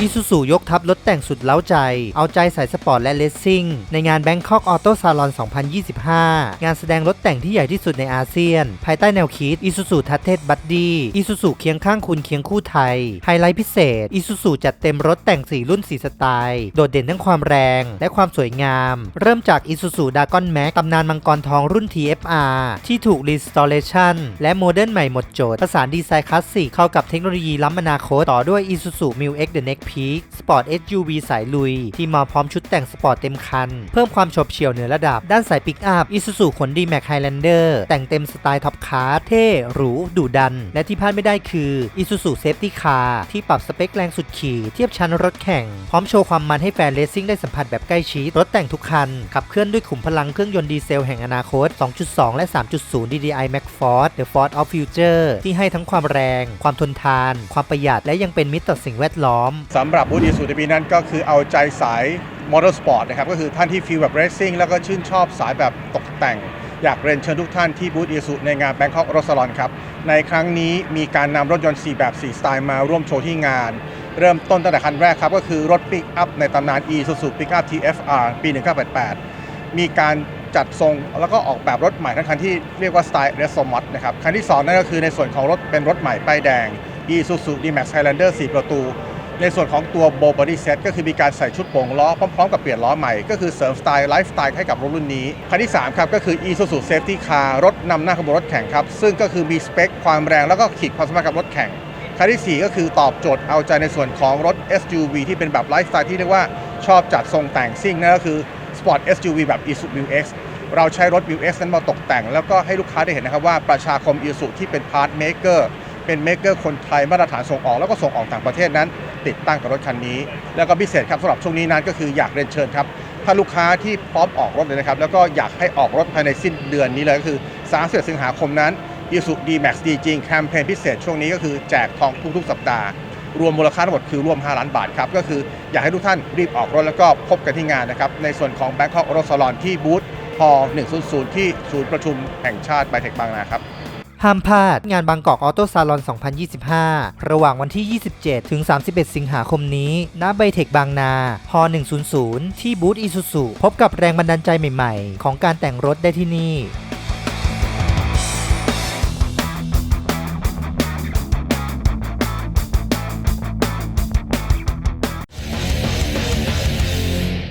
อีซูซูยกทัพรถแต่งสุดเล้าใจ เอาใจสายสปอร์ตและเลสซิ่ง ในงาน Bangkok Auto Salon 2025 งานแสดงรถแต่งที่ใหญ่ที่สุดในอาเซียน ภายใต้แนวคิดอีซูซูทัตเทศบัดดี้อีซูซูเคียงข้างคุณเคียงคู่ไทย ไฮไลท์พิเศษอีซูซูจัดเต็มรถแต่ง 4 รุ่น 4 สไตล์ โดดเด่นทั้งความแรง และความสวยงาม เริ่มจากอีซูซูดากอนแม็กตำนานมังกรทองรุ่น TFR ที่ถูก Restoration และโมเดิร์นใหม่หมดโจทย์ผสานดีไซน์คลาสสิกเข้ากับเทคโนโลยีล้ำอนาคตต่อด้วย Isuzu m i x The Next Peak Sport SUV สายลุย ที่มาพร้อมชุดแต่งสปอร์ตเต็มคัน เพิ่มความโฉบเฉี่ยวเหนือระดับ ด้านสายปิกอัพ Isuzu ขนดี Max Highlander แต่งเต็มสไตล์ท็อปคาร์เท่หรูดุดัน และที่พลาดไม่ได้คือ Isuzu Safety Car ที่ปรับสเปคแรงสุดขี่เทียบชั้นรถแข่ง พร้อมโชว์ความมันให้แฟนเลสซิ่งได้สัมผัสแบบใกล้ชิดรถแต่งทุกคัน ขับเคลื่อนด้วยขุมพลังเครื่องยนต์ดีเซลแห่งอนาคต 2.2 และ 3.0 DDI Max Force The Force of Future ที่ให้ทั้งความแรง ความทนทาน ความประหยัดและยังเป็นมิตรต่อสิ่งแวดล้อมสำหรับบูธอีซูในปีนั้นก็คือเอาใจสายมอเตอร์สปอร์ตนะครับก็คือท่านที่ฟีลแบบเรซซิ่งแล้วก็ชื่นชอบสายแบบตกแต่ง อยากเรียนเชิญทุกท่านที่บูธอีซูในงาน Bangkok r o s a l o n ครับ ในครั้งนี้มีการนำรถยนต์ 4 แบบ 4 สไตล์มาร่วมโชว์ที่งาน เริ่มต้นตั้งแต่คันแรกครับ ก็คือรถปิกอัพในตำนาน Isuzu Pickup TFR ปี 1988 มีการจัดทรงแล้วก็ออกแบบรถใหม่ทั้งคันที่เรียกว่าสไตล์เรสโซมอตนะครับคันที่ 2 นั่นก็คือในส่วนของรถเป็นรถใหม่ป้ายแดง Isuzu D-Max Highlander 4 ประตู ในส่วนของตัวโบบอดี้เซตก็คือมีการใส่ชุดโป่งล้อพร้อมๆกับเปลี่ยนล้อใหม่ ก็คือเสริมสไตล์ไลฟ์สไตล์ให้กับรถรุ่นนี้ คันที่ 3 ครับ ก็คือ Isuzu Safety Car รถนำหน้าขบวนรถแข่งครับ ซึ่งก็คือมีสเปคความแรงแล้วก็ขีดความสามารถกับรถแข่ง คันที่ 4 ก็คือตอบโจทย์เอาใจในส่วนของรถ SUV ที่เป็นแบบไลฟ์สไตล์ที่เรียกว่าชอบจัดทรงแต่งซิ่งนั่นก็คือ Sport SUV แบบ Isuzu u X เราใช้รถ Mu X นั้นมาตกแต่ง แล้วก็ให้ลูกค้าได้เห็นนะครับว่าประชาคม Isuzu ที่เป็นพาร์ทเมเกอร์เป็นเมเกอร์คนไทยมาตรฐานส่งออกแล้วก็ส่งออกต่างประเทศนั้น ติดตั้งกับรถคันนี้ แล้วก็พิเศษครับสำหรับช่วงนี้นั้นก็คืออยากเรียนเชิญครับ ถ้าลูกค้าที่พร้อมออกรถเลยนะครับ แล้วก็อยากให้ออกรถภายในสิ้นเดือนนี้เลยก็คือ31สิงหาคมนั้น Isuzu D-Max ดีจริงแคมเปญพิเศษช่วงนี้ก็คือแจกทองทุกๆสัปดาห์ รวมมูลค่าทั้งหมดคือรวม 5 ล้านบาทครับ ก็คืออยากให้ทุกท่านรีบออกรถแล้วก็พบกันที่งานนะครับ ในส่วนของ Bangkok Auto Salon ที่บูธพ100 ที่ศูนย์ประชุมแห่งชาติไบเทคบางนาครับ ห้ามพลาดงานบางกอกออโต้ซาลอน 2025 ระหว่างวันที่ 27 ถึง 31 สิงหาคมนี้ ณ ไบเทคบางนาพ100 ที่บูธอีซูซูพบกับแรงบันดาลใจใหม่ๆ ของการแต่งรถได้ที่นี่